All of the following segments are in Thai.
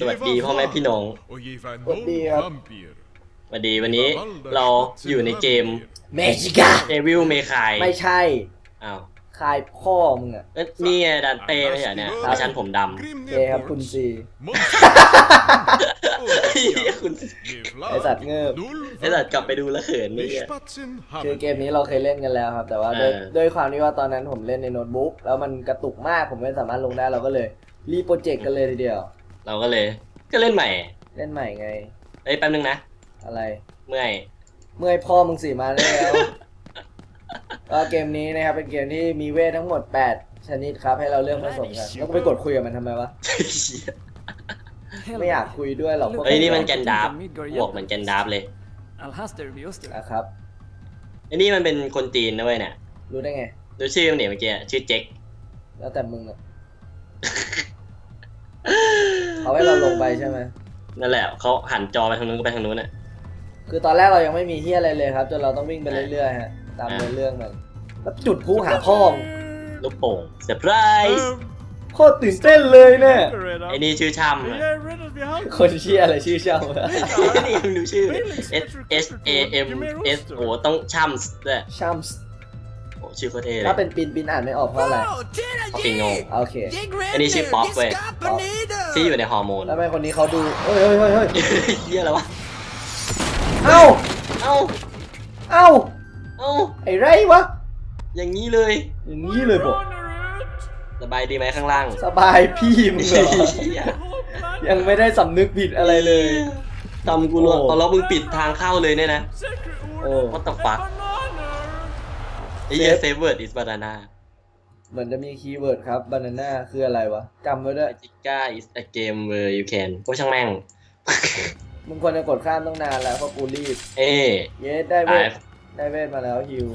Wel day. สวัสดีพ่อแม่พี่น้อง Och ge van สวัสดีครับ vampyr. สวัสดีวันนี้เราอยู่ในเกมเมจิกาเดวิลเมคายไม่ใช่ อ้าวคายพ่อมึงอะเอ้ยนี่ไงดันเต้ไม่ใช่เหรอเนี่ยเพราะฉันผมดำ Grim โอเคครับคุณซีเหี้ยคุณไอ้สัตว์เงิบ ไอ้สัตว์กลับไปดูแล้วเขินนี่ Ni อะ spatsen คือ haben. เกมนี้เราเคยเล่นกันแล้วครับ แต่ว่าด้วยเออ ด้วยความที่ว่าตอนนั้นผมเล่นในโน้ตบุ๊กแล้วมันกระตุกมากผมไม่สามารถลงได้เราก็เลย รีโปรเจกต์กันเลยทีเดียว เราก็เลย ก็เล่นใหม่ เล่นใหม่ไง เอ้ยแป๊บนึงนะ อะไร เมื่อย เมื่อยพ่อมึงสีมาแล้ว ก็เกมนี้นะครับเป็นเกมที่มีเวททั้งหมด 8 ชนิดครับให้เราเลือกผสมกันแล้วก็ไปกดคุยกับมันทำไมวะ ไม่อยากคุยด้วยหรอกเฮ้ยนี่มันแกนดาร์ฟบวกเหมือนแกนดาร์ฟเลย Alhaster Bioster. นะครับ ไอ้นี่มันเป็นคนจีนนะเว้ยเนี่ยรู้ได้ไง ดูชื่อมันเนี่ยเมื่อกี้ชื่อเจ๊กแล้วแต่มึงอะ เอาให้เราลงไปใช่ไหม นั่นแหละเขาหันจอไปทางนู้นก็ไปทางนู้นน่ะ คือตอนแรกเรายังไม่มีเฮียอะไรเลยครับ จนเราต้องวิ่งไปเรื่อยๆฮะ ตามอ่าเนื้อเรื่องมันแล้วจุดผู้หาพ่อมงลูกโป่งเซอร์ไพรส์โคตรตื่นเต้นเลยเนี่ยไอ้นี่ชื่อช่ำอะ คนเชี่ยอะไรชื่อเช่านี่ยังดูชื่อ S S A M S โอ้ต้องช่ำด้วย ชัมส์โอ้ ชื่อโคตรเท่เลถ้าย เป็นปินปินอ่านไม่ออกเพราะอะไร เขาปิงโงโอเค อันนี้ชื่อป๊อปเว้ยที่อยู่ในฮอร์โมนแล้วทำไมคนนี้เขาดูเฮ้ยเฮ้ยเฮ้ยเฮ้ยเฮียอะไรวะ เอ้าเอ้า เอ้าเอ้า ไอ้ไรวะ อย่างนี้เลย อย่างนี้เลยบอกสบายดีไหมข้างล่างสบายพี่มึงเหรอเหี้ยยังไม่ได้สำนึกผิดอะไรเลย ทำกูรู้โอ้ ตอนเรามึงปิดทางเข้าเลยเนี่ยนะ โอ้ What the fuck ไอ้เหี้ย save word is banana เหมือนจะมีคีย์เวิร์ดครับบานาน่าคืออะไรวะจำไว้ด้วย Magica is a game where you can โอ้ช่างแม่ง มึงควรจะกดข้ามต้องนานแล้วเพราะกูรีบ เอ้เยสได้เวตายทได้เวทมาแล้วฮิว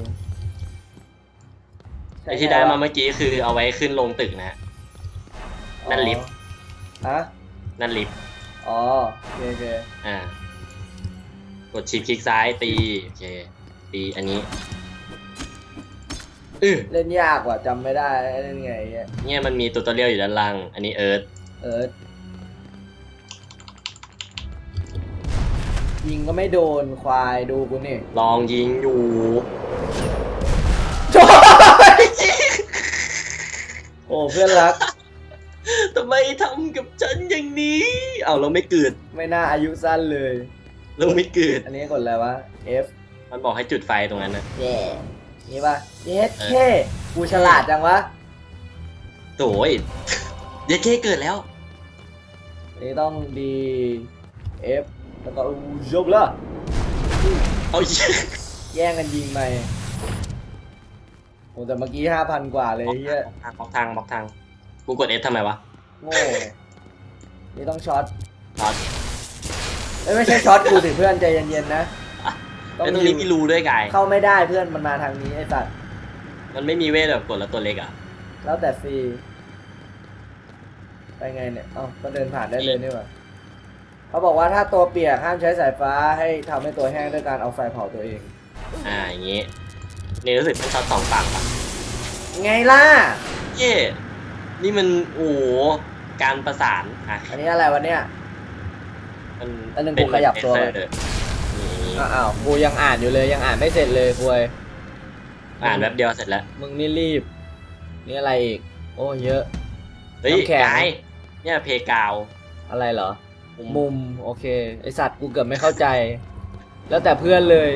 ไอที่ได้มาเมื่อกี้คือเอาไว้ขึ้นลงตึกนะ นั่นลิฟต์ฮะนั่นลิฟต์อ๋อโอเคโอเคอ่ากดชิปคลิกซ้ายตี โอเค ตีอันนี้ เออเล่นยากว่ะจำไม่ได้เล่นไงไอ้เหี้ยเนี่ยมันมีตัวตัวเรียวอยู่ด้านล่าง อันนี้เอิร์ธเออยิงก็ไม่โดนควายดูกูนี่ลองยิงอยู่ โอ้เพื่อนรัก ทำไมทำกับฉันอย่างนี้ เอาเราไม่เกิดไม่น่าอายุสั้นเลย เราไม่เกิดอันนี้กดอะไรวะ F มันบอกให้จุดไฟตรงนั้นนะ แย่ นี่ปะเย็ดเท่กูฉลาดจังวะโถ่ยเด็กเคเกิดแล้วอันนี้ต้อง D F แล้วก็อู้จบละเอาเหี้ยแย่งกันยิงไปโอ้แต่เมื่อกี้ห้าพันกว่าเลยเฮียบล็อกทางบล็อกทางกูกด F ทำไมวะโง่นี่ต้องช็อตช็อตเอ้ยไม่ใช่ช็อตกูถึงเพื่อนใจเย็นๆนะ ไอ้ตรงนี้มีรูด้วยกาย เข้าไม่ได้เพื่อนมันมาทางนี้ไอ้สัตว์มันไม่มีเวทแบบกดแล้วตัวเล็กอะ แล้วแต่ฟรีไปไงเนี่ยเอ้าก็เดินผ่านได้เลยนี่หว่าเขาบอกว่าถ้าตัวเปียกห้ามใช้สายฟ้าให้ทำให้ตัวแห้งด้วยการเอาไฟเผาตัวเอง อ่าอย่างงี้นี่รู้สึกต้องช็อตสองฝั่งปะไงล่ะ เย่นี่มันโอ้โหการประสานอะอันนี้อะไรวะเนี่ย มันอันหนึ่งเป็กูขยับตัวเลไปยนี่ อ้าวกูยังอ่านอยู่เลยยังอ่านไม่เสร็จเลยคุยอ่านแป๊บเดียวเสร็จแล้วมึงนี่รีบ นี่อะไรอีก โอ้เยอะเฮ้ยน้ำแข็งกายเนี่ยเพกาวอะไรเหรอมุมมุมโอเค ไอสัตว์กูเกือบไม่เข้าใจ แล้วแต่เพื่อนเลย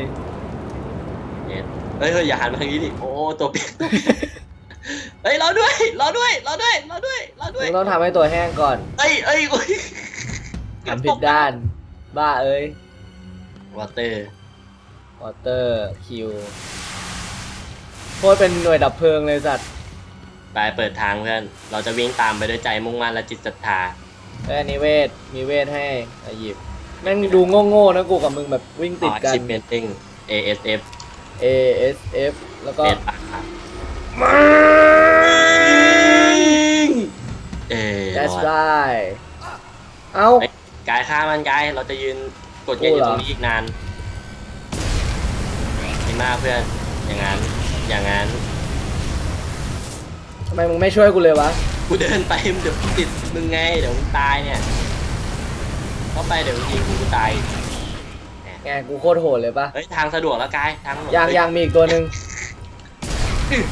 เนี่ยเฮ้ยเฮ้ยอย่าหันมาทางนี้ดิโอ้ตัวเปียกตัวเปียกเฮ้ยรอด้วยรอด้วยรอด้วยรอด้วยรอด้วมึยงต้องทำให้ตัวแห้งก่อนเอ้ยเอ้ยโอ้ยทำผิดด้าน บ้าเอ้ย วอเตอร์วอเตอร์คิวโคตรเป็นหน่วยดับเพลิงเลยสัตว์ไปเปิดทางเพื่อน เราจะวิ่งตามไปด้วยใจมุ่งมั่นและจิตศรัทธา เอ้ยอันนี้เวท มีเวทให้อะหยิบแม่งดูโง่ๆนะกูกับมึงแบบวิ่งติดกันชิปเมนติ้ง ASF A S F แล้วก็ เป็นปะเอ้ย That's รอด right เอ้าเฮ้ยกายฆ่ามันกาย เราจะยืน กดกันอยู่โอ้เหรอตรงนี้อีกนานดีมากเพื่อน อย่างนั้น อย่างนั้น ทำไมมึงไม่ช่วยกูเลยวะ กูเดินไปมึงเดี๋ยวกูติดมึงไง เดี๋ยวมึงตายเนี่ย เข้าไปเดี๋ยวยิงกูกูตาย ไงกูโคตรโหดเลยปะเฮ้ยทางสะดวกแล้วกาย ทางยังยังมีอีกตัวหนึ่ง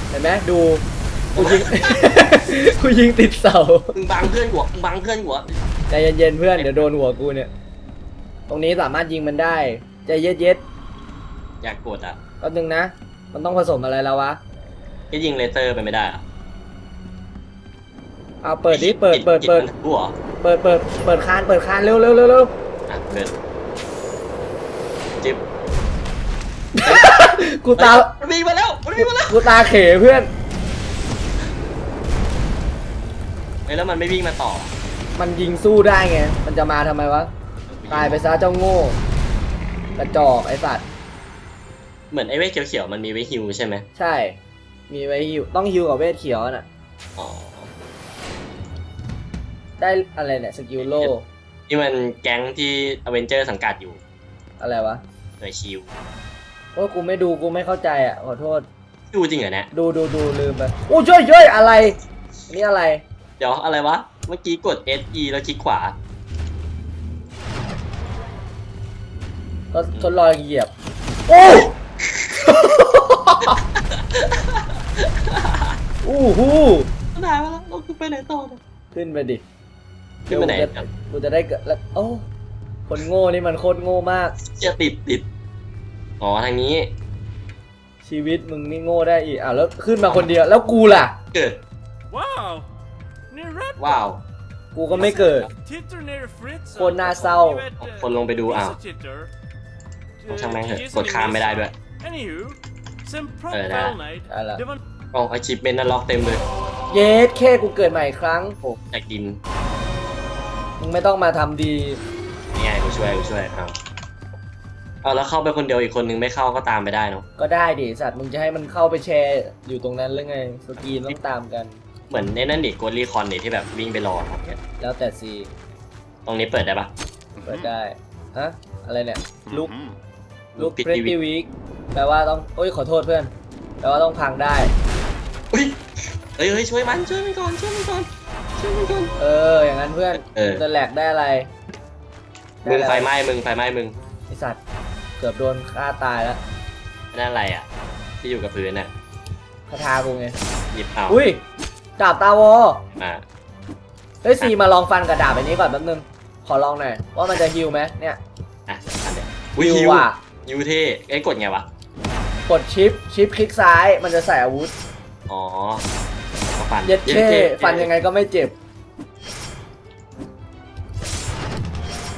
เห็นไหมดู กูยิง กูยิงติดเสา มึงบังเพื่อนกูมึงบังเพื่อนกูใจเย็นๆเพื่อนเดี๋ยวโดนหัวกูเนี่ย ตรงนี้สามารถยิงมันได้ใจเย็ดอยากกดอะๆแป๊บนึงนะ มันต้องผสมอะไรแล้ววะก็ยิงเลเซอร์ไปไม่ได้อะเอาเปิดดิเปิดเปิดเปิดกินมันกูเหรอเปิดเปิดเปิดคานเปิดคานเร็วเร็วเร็วเร็วอะเกิดจิ๊บกูตามันวิ่งมาแล้วมันวิ่งมาแล้วกูตาเขเพื่อน เฮ้ยแล้วมันไม่วิ่งมาต่อ มันยิงสู้ได้ไง มันจะมาทำไมวะ ตายไปซะเจ้าโง่ กระจอกไอสัตว์ เหมือนไอ้เวทเขียวๆมันมีไว้ฮิวใช่ไหมใช่ มีไว้ฮิวต้องฮิวกับเวทเขียวน่ะ อ๋อ ได้อะไรเนี่ยสกิลโล นี่มันแก๊งที่อเวนเจอร์สังกัดอยู่อะไรวะ หน่วยชิวโอ้ยกูไม่ดูกูไม่เข้าใจอะขอโทษ ดูจริงเหรอเนี่ย ดูดูดูลืมไปโอ้ยช่วยช่วยอะไร นี่อะไร เดี๋ยวอะไรวะ เมื่อกี้กด S E แล้วคลิกขวา ก็ทดลองเหยียบ โอ้อู้หูตายมาแล้วเราคือไปไหนต่อเนี่ย ขึ้นไปดิขึ้นไปไหนเดี๋ยวกูจะกูจะได้เกิดแล้วโอ้คนโง่นี่มันโคตรโง่มาก จะติดติดอ๋อทางนี้ชีวิตมึงนี่โง่ได้อีกอะแล้วขึ้นมาคนเดียวแล้วกูล่ะ เกิด Wow! Ni rätt ว้าว กูก็ไม่เกิด Tittar ner Fritz คนน่าเศร้า คนลงไปดูอ้าว Tittar โอ้ ช่างแม่งเถอะกดข้ามไม่ได้ด้วย Anywho Sen Prop Äh, där. Fell Night อะไร Det var อ๋ออาชีพเป็นนั่นล็อกเต็มเลยเยสเคกูเกิดใหม่อีกครั้งโอ้อยากกินมึงไม่ต้องมาทำดีนี่ไงกูช่วยกูช่วยเอาเอาแล้วเข้าไปคนเดียวอีกคนนึงไม่เข้าก็ตามไปได้เนาะก็ได้ดิสัตว์มึงจะให้มันเข้าไปแชร์อยู่ตรงนั้นหรือไงสกรีนต้องตามกัน เหมือนในนั่นดิโกลีคอนดิที่แบบวิ่งไปรอครับเนี่ยแล้วแต่ซีตรงนี้เปิดได้ปะเปิดได้ฮะอะไรเนี่ยลุก ลุกปิดเพรสทีวีติวีคแปลว่าต้องโอ้ยขอโทษเพื่อน แปลว่าต้องพังได้ อุ้ยเฮ้ยเฮ้ยช่วยมันช่วยมันก่อนช่วยมันก่อนช่วยมันก่อน เออ อย่างนั้นเพื่อนเออมึงจะแหลกได้อะไรมึงด้อะไฟรไหม้มึงไฟไหม้มึงไอสัตว์เกือบโดนฆ่าตายแล้วนั่นอะไรอะ ที่อยู่กับพื้นน่ะคาถากูไงหยิบเอาอุ้ยดาบตาวออ่าเฮ้ยซีมาลองฟันกับดาบอันนี้ก่อนแป๊บนึง ขอลองหน่อยว่ามันจะฮิวไหมเนี่ยอะอันเนี้ยอุ้ยฮิฮิววอะ ฮิวเท่ไอ้ยกดไงวะ กดชิปชิปคลิกซ้ายมันจะใส่อาวุธ อ๋อมาฟันเย็ดเช่ฟันยังไงก็ไม่เจ็บ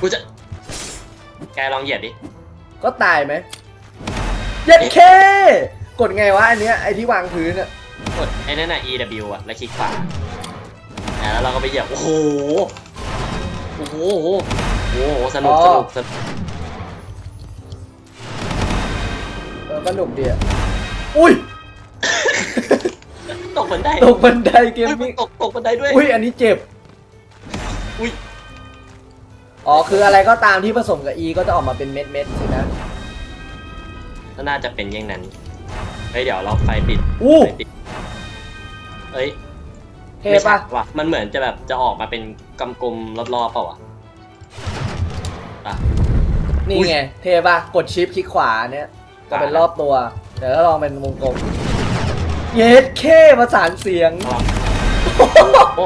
กูจะแกลองเหยียบดิ ก็ตายไหมเย็ดเคกดไงวะอันเนี้ยไอที่วางพื้นอะกดไอ้นั่นน่ะ E W อะ แล้วคลิกขวาอะแล้วเราก็ไปเหยียบ โอ้โห โอ้โห โอ้โหโอ้โหสนุก สนุกสนุก เออก็หนุกดีอะอุ้ย ตกบันไดตกบันไดเกมอุ๊ยนี้ตกตกบันไดด้วยอุ้ย อันนี้เจ็บ อุ้ยอ๋อ คืออะไรก็ตามที่ผสมกับ E ก็จะออกมาเป็นเม็ดเม็ดๆสินะก็น่าจะเป็นอย่างนั้นเฮ้ยเดี๋ยวเราไฟปิดอู้ ไฟปิดเอ้ยเท่ไม่ใช่ปะว่ะมันเหมือนจะแบบจะออกมาเป็นกำกลมรอบๆเปล่าวะอะ นี่อุ๊ยไง เท่ปะกดชิปคลิกขวาเนี้ย จะเป็นรอบตัว เดี๋ยวถ้าลองเป็นวงกลม เย็ดเคประสานเสียงลองโอ้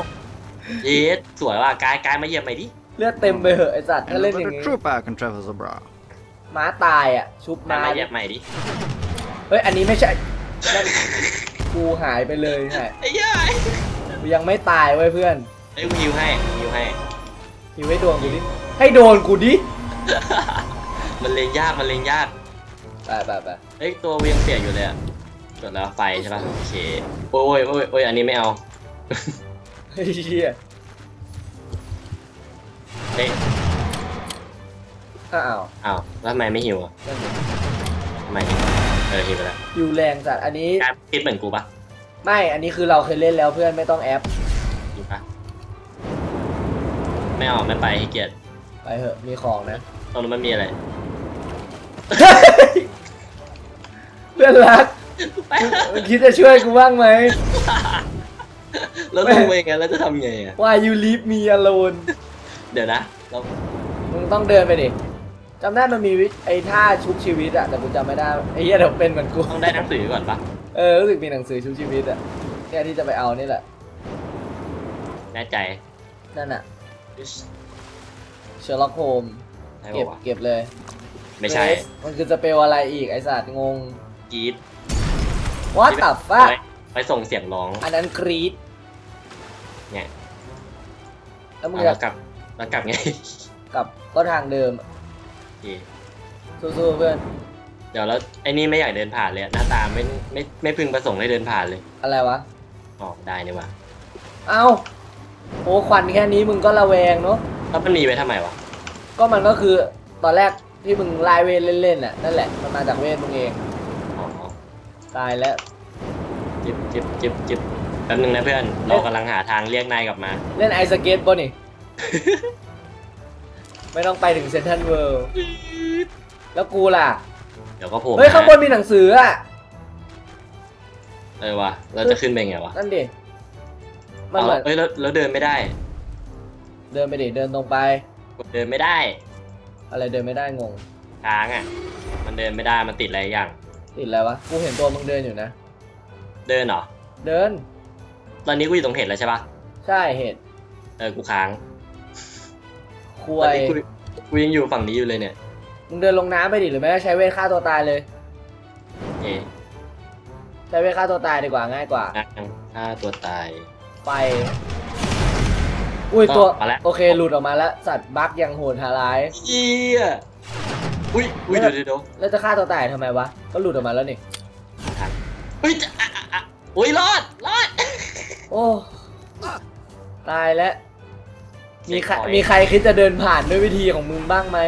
เยสสวยว่ะกายกายมาเหยียบใหม่ดิเลือดเต็มไปเหอะไอสัตว์ถ้า And เล่ a นอย่าง better งี้ trooper can travel the bra. ม้าตายอะ ชุบกายม้า มาเหยียบใหม่ดิเฮ้ย อันนี้ไม่ใช่นั่นกูหายไปเลยฮะไอ้เหี้ยกูยังไม่ตายเว้ยเพื่อนเอ้ยกูฮิวให้ฮิวให้ฮิวให้โดนกูดิ ให้โดนกูดิ มันเลงยากมันเลงยาก ไปไปไปเอ้ยตัวเวียงเปียกอยู่เลยอะจดแล้วไฟใช่ป่ะโอเคโอ้ยโอ้ยโอ้ยอันนี้ไม่เอาเฮ้ยเฮียเฮ้ยอ้าวอ้าวแล้วทำไมไม่หิวอะนั่นดิทำไมเออหิวไปแล้วฮิวแรงจัดอันนี้กายคิดเหมือนกูปะไม่อันนี้คือเราเคยเล่นแล้วเพื่อนไม่ต้องแอปหิวปะไม่เอาไม่ไปให้เกียรติไปเหอะมีของนะตรงนั้นมันมีอะไร เพื่อนรักไปแล้วมึงคิดจะช่วยกูบ้างไหม แล้วลงไปอย่างนั้นแล้วจะทำไงอะ Why you leave me alone เดี๋ยวนะเรามึงต้องเดินไปดิจำได้มันมีวิไอ้ท่าชุบชีวิตอะแต่กูจำไม่ได้ไอ้เหี้ยเดี๋ยวเป็นเหมือนกูต้องได้หนังสือก่อนปะเออรู้สึกมีหนังสือชุบชีวิตอะแค่ที่จะไปเอานี่แหละแน่ใจนั่นอะเชอร์ล็อกโฮมใช่เก็บปะวะเก็บเลย ไม่ใช่ Grace มันคือจะเปลวอะไรอีกไอ้สัตว์งงกรีด What the fuck ไปไปส่งเสียงร้อง อันนั้นกรีดเนี่ยแล้วมึงเอาจะแล้วกลับแล้วกลับไงกลับก็ทางเดิมโอเคสู้ๆเพื่อนเดี๋ยวแล้วไอ้นี่ไม่อยากเดินผ่านเลยอะหน้าตาไม่ไม่ไม่พึงประสงค์ให้เดินผ่านเลยอะไรวะ ออกได้นี่วะเอ้าโอ้ควันแค่นี้มึงก็ระแวงเนาะแล้วมันมีไว้ทำไมวะก็มันก็คือตอนแรก ที่มึงไล่เวทเล่นๆน่ะนั่นแหละมันมาจากเวทมึงเองอ๋อตายแล้ว จิบจิบจิบจิบแป๊บนึงนะเพื่อน เรากำลังหาทางเรียกนายกลับมา เล่นไอสเก็ตป่ะนี่ ไม่ต้องไปถึงเซนทรัลเวิลด์แล้วกูล่ะ เดี๋ยวก็โผล่เฮ้ยมาข้างบนมีหนังสืออะเออวะเราจะขึ้นไปไงวะนั่นดิมันเหมือนเอาเอ้ยแล้วแล้วเดินไม่ได้ เดินไปดิเดินตรงไป เดินไม่ได้ อะไรเดินไม่ได้งงทางอะ มันเดินไม่ได้ มันติดอะไรอย่าง ติดอะไรวะ กูเห็นตัวมึงเดินอยู่นะ เดินเหรอ เดิน ตอนนี้กูอยู่ตรงเห็ดแล้วใช่ปะใช่เห็นเออ กูค้างคตอนวยนี้กูกูยังอยู่ฝั่งนี้อยู่เลยเนี่ยมึงเดินลงน้ำไปดิหรือไม่ก็ใช้เวทฆ่าตัวตายเลย เอ๊ะใช้เวทฆ่าตัวตายดีกว่าง่ายกว่านั่งฆ่าตัวตายไฟ อุ้ยตัวมาแล้วโอเคหลุดออกมาแล้ว สัตว์บั๊กยังโหดหาร้ายเอี้ยอุ้ยอุ้ยเดี๋ยวเดี๋ยวเดี๋ยวแล้วจะฆ่าตัวตายทำไมวะก็หลุดออกมาแล้วนี่ทันเฮ้ยจะอะอะอะอุ้ยรอดรอดโอ้ตายแล้วมีใครเช็คพอยต์มีใครคิดจะเดินผ่านด้วยวิธีของมึงบ้างไหม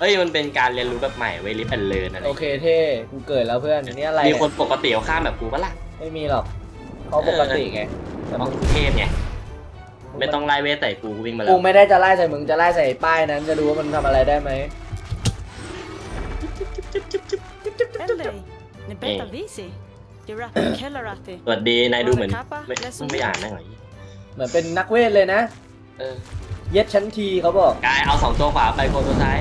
เฮ้ยมันเป็นการเรียนรู้แบบใหม่เว้ยลิฟแอนเลิร์นอะไรโอเคเท่กูเกิดแล้วเพื่อนนี่อะไรมีเนี่ยคนปกติเอาข้ามแบบกูปะล่ะไม่มีหรอกเขาปกติไงแต่อ๋อมึงเทพไง ไม่ต้องไล่เวทใส่กูกูวิ่งมาแล้กูวไม่ได้จะไล่ใส่มึงจะไล่ใส่ป้ายนั้นจะดูว่ามันทำอะไรได้ไหม Ellie, ni beta visi. Du rappar kellarati. สวัสดีนายดูเหมือนครับปะไม่และสุดไม่อ่านได้หรอเหมือนเป็นนักเวทเลยนะ เออเย็ดชั้นทีเขาบอกกายเอาสองตัวขวาไปคนตัวซ้าย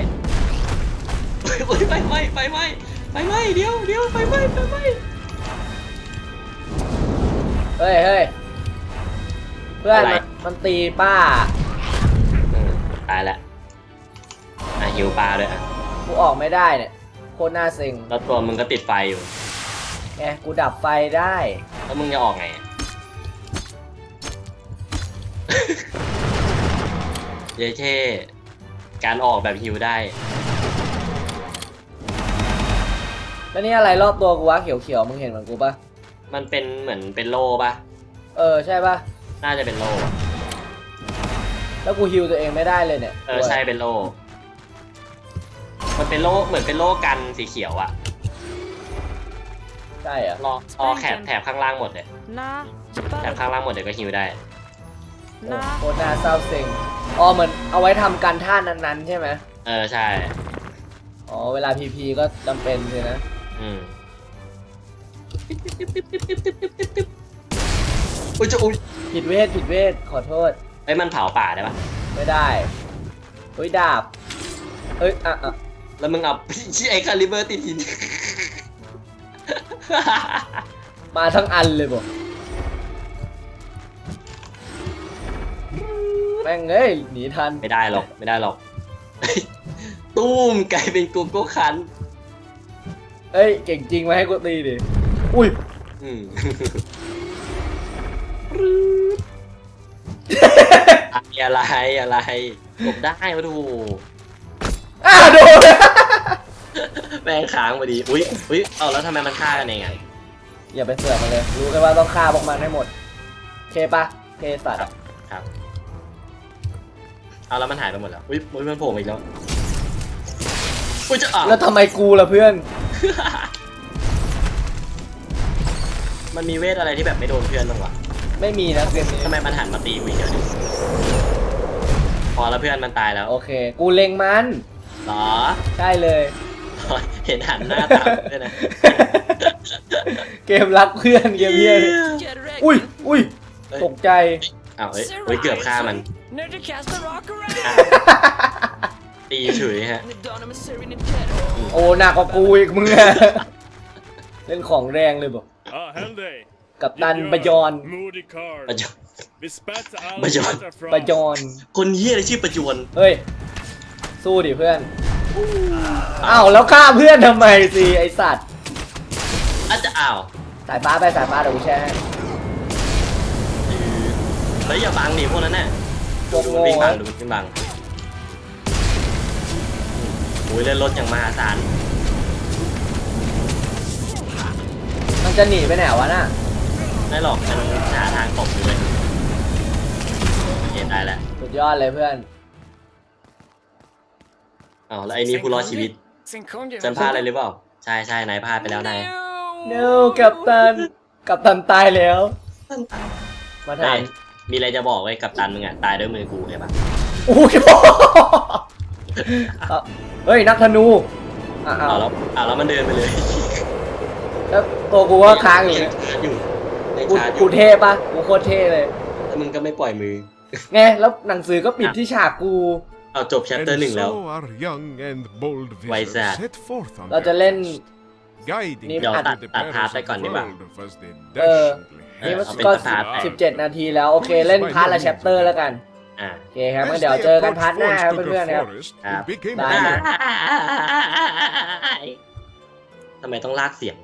โอ้ยไฟไหม้ไฟไหม้ไฟไหม้เดี๋ยวเดี๋ยวไฟไหม้ไฟไหม้เฮ้ยเฮ้ยเพื่อนมันมันตีป้าอืมตายละอะหิวปลาด้วยอะกูออกไม่ได้เนี่ยโคตรน่าเซ็งแล้วตัวมึงก็ติดไฟอยู่ ไงกูดับไฟได้ แล้วมึงจะออกไงอะ เย้เท่การออกแบบหิวได้ แล้วนี่อะไรรอบตัวกูวะเขียวๆมึงเห็นเหมือนกูปะมันเป็นเหมือนเป็นโล่ปะเออใช่ปะ น่าจะเป็นโล่อะแล้วกูฮิวตัวเองไม่ได้เลยเนี่ยเออใช่เป็นโล่ มันเป็นโล่เหมือนเป็นโล่กันสีเขียวอะใช่เหรอรอรอแถบแถบข้างล่างหมดเลย Na, แถบข้างล่างหมดเดี๋ยวก็หิวได้ โอ้ na. โคตรน่าเศร้าเซ็งอ๋อเหมือนเอาไว้ทำการท่านั้นๆใช่ไหมเออใช่ อ๋อเวลาพีพีก็จำเป็นเลยนะ อืม อุ้ยจะอุ้ยผิดเวทผิดเวทขอโทษ ไอ้ยมันเผาป่าได้ปะไม่ได้เฮ้ยดาบเอ้ยอะอะแล้วมึงเอาไอ้คาลิเบอร์ติดหิน มาทั้งอันเลยบอกแม่งเอ้ยหนีทันไม่ได้หรอกไม่ได้หรอก ตู้มกลายเป็นโกโก้คันเอ้ยเก่งจริงมาให้กูตีดิอุ้ยอืม อะไรอะไรกบได้มาดูอ้าโดนแม่งค้างพอดีอุ้ยอุ้ยเอาแล้วทำไมมันฆ่ากันเองอะอย่าไปเสือกมันเลย รู้แค่ว่าต้องฆ่าพวกมันให้หมดเคปะเคสัตว์ครับเอาแล้วมันหายไปหมดแล้วอุ้ยอุ้ยมันโผล่มาอีกแล้วอุ้ยจะอะแล้วทำไมกูล่ะเพื่อน มันมีเวทอะไรที่แบบไม่โดนเพื่อนบ้างวะ ไม่มีนะเกมนี้ทำไมมันหันมาตีกูอีกเดี๋ยวนี้พอแล้วเพื่อนมันตายแล้วโอเค กูเล็งมันเหรอใช่เลย เห็นหันหน้าตามด้วยนะ เกมรักเพื่อนเกมเฮียนี่ Get ready. อุ้ยอุ้ยเอ้ย ตกใจ อ้าวเอ้ยเฮ้ยเกือบฆ่ามัน När du kastar rock around! ตีเฉยฮะ Med dagen med Serena Kettle. โอ้หนักกว่ากูอีกมึงอะเล่นของแรงเลยบอก Ah, Helday. กับตันปะยอน Moody card. ประจว Vi spat all Bajon. better from. ปะยอน คนเฮียอะไรชื่อประจวนเฮ้ย สู้ดิเพื่อน อ้าว แล้วฆ่าเพื่อนทำไมสิ ไอสัตว์ อาจจะอ้าวสายฟ้าไปสายฟ้าเดี๋ยวกูแช่ให้แล้วอย่าบังดิพวกนั้นน่ะพวกดูโง่วิ่งบังอะดูวิ่งบังโอ้ยเล่นรถอย่างมหาศาลมันจะหนีไปไหนวะน่ะ ไม่หรอกมันหาทางตบอยู่เลยโอเคได้แล้วสุดยอดเลยเพื่อน อ้าวแล้วไอ้นี่ผู้รอดชีวิต Sen kom det ฉันพลาดอะไรหรือเปล่า ใช่ใช่นายพลาดไปแล้วนายเนวกับตัน กับตันตายแล้ว มาเฮ้ทายนมีอะไรจะบอกไว้กับตันมึงอะตายด้วยมือกูใช่ปะโอ้ยเอาเฮ้ยนักธนูอะเอาอ้าวแล้วอ้าวแล้วมันเดินไปเลยแล้วตัวกูก็ค้างอยู่เนี่ยชาร์จอยู่ ยังกูชาร์จอกูยู่เท่ปะกูโคตรเท่เลยแล้วมึงก็ไม่ปล่อยมือไงแล้วหนังสือก็ปิดที่ฉากกู เอาจบแชปเตอร์ And หนึ่งแล้ว so our young and bold Why is visitors that? set forth on เราจะ their เล่น quest, guiding นี่ them เดี๋ยว to ตัด the ตัด perils พาร์ทไป of ก่อน the ดีกว่า world as they เออ dashingly นี่มันเอาเป็นก็พาร์ทไป สิบเจ็ดนาทีแล้วโอเคเล่นพาร์ทละแชปเตอร์แล้วกัน อ่า โอเคครับงั้น As เดี๋ยว they เจอกัน approached พาร์ทหน้าครับ Forest เพื่อนๆครับ Forest, Ah. it became Bye. clear ทำไมต้องลากเสียง